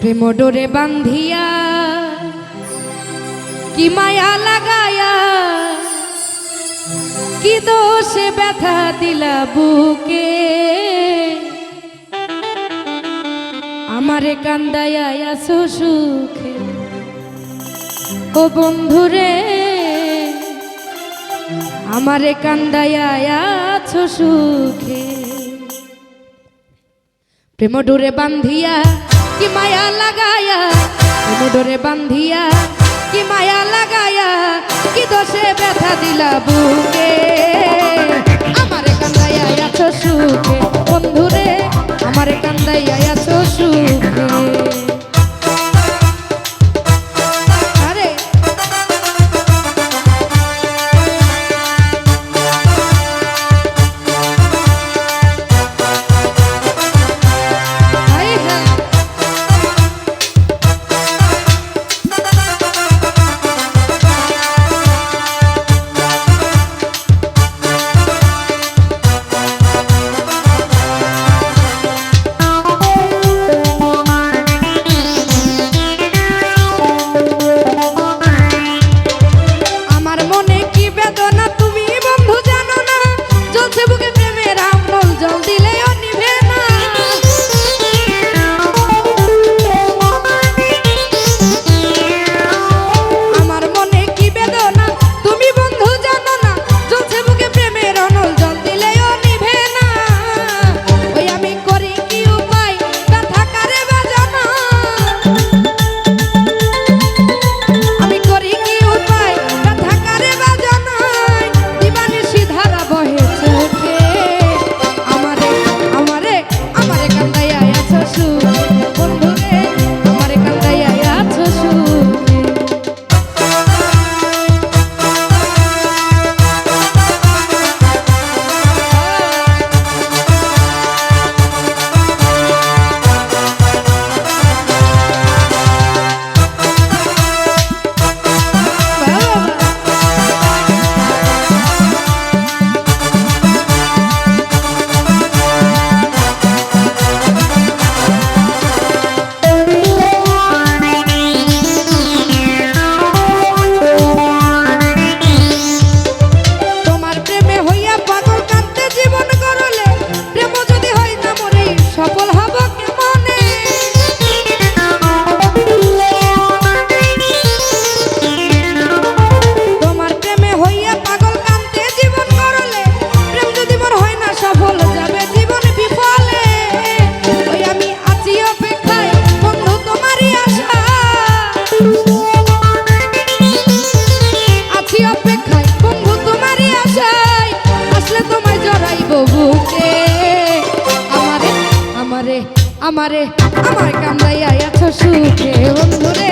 প্রেম ডোরে বান্ধিয়া, কি মায়া লাগায়া, কি দোষে ব্যথা দিলা বুকে? আমারে কান্দায়া আসো সুখে, ও বন্ধুরে, আমারে কান্দায়া আছো সুখে। প্রেম ডোরে বান্ধিয়া কি মায়া লাগায়া? মোদরে বান্ধিয়া? কি মায়া লাগায়া? কি দোষে ব্যথা দিলা বুকে? আমার কান্দায়া এত সুখে। আমারে আমার কামড়াইয়া আছো সুখে বন্ধুরে।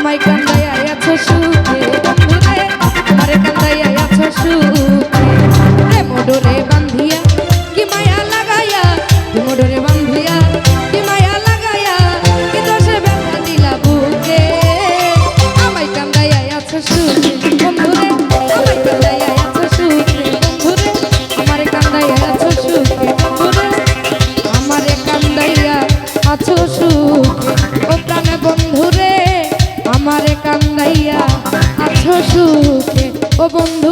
Oh my God. ও বন্ধুরে তুমি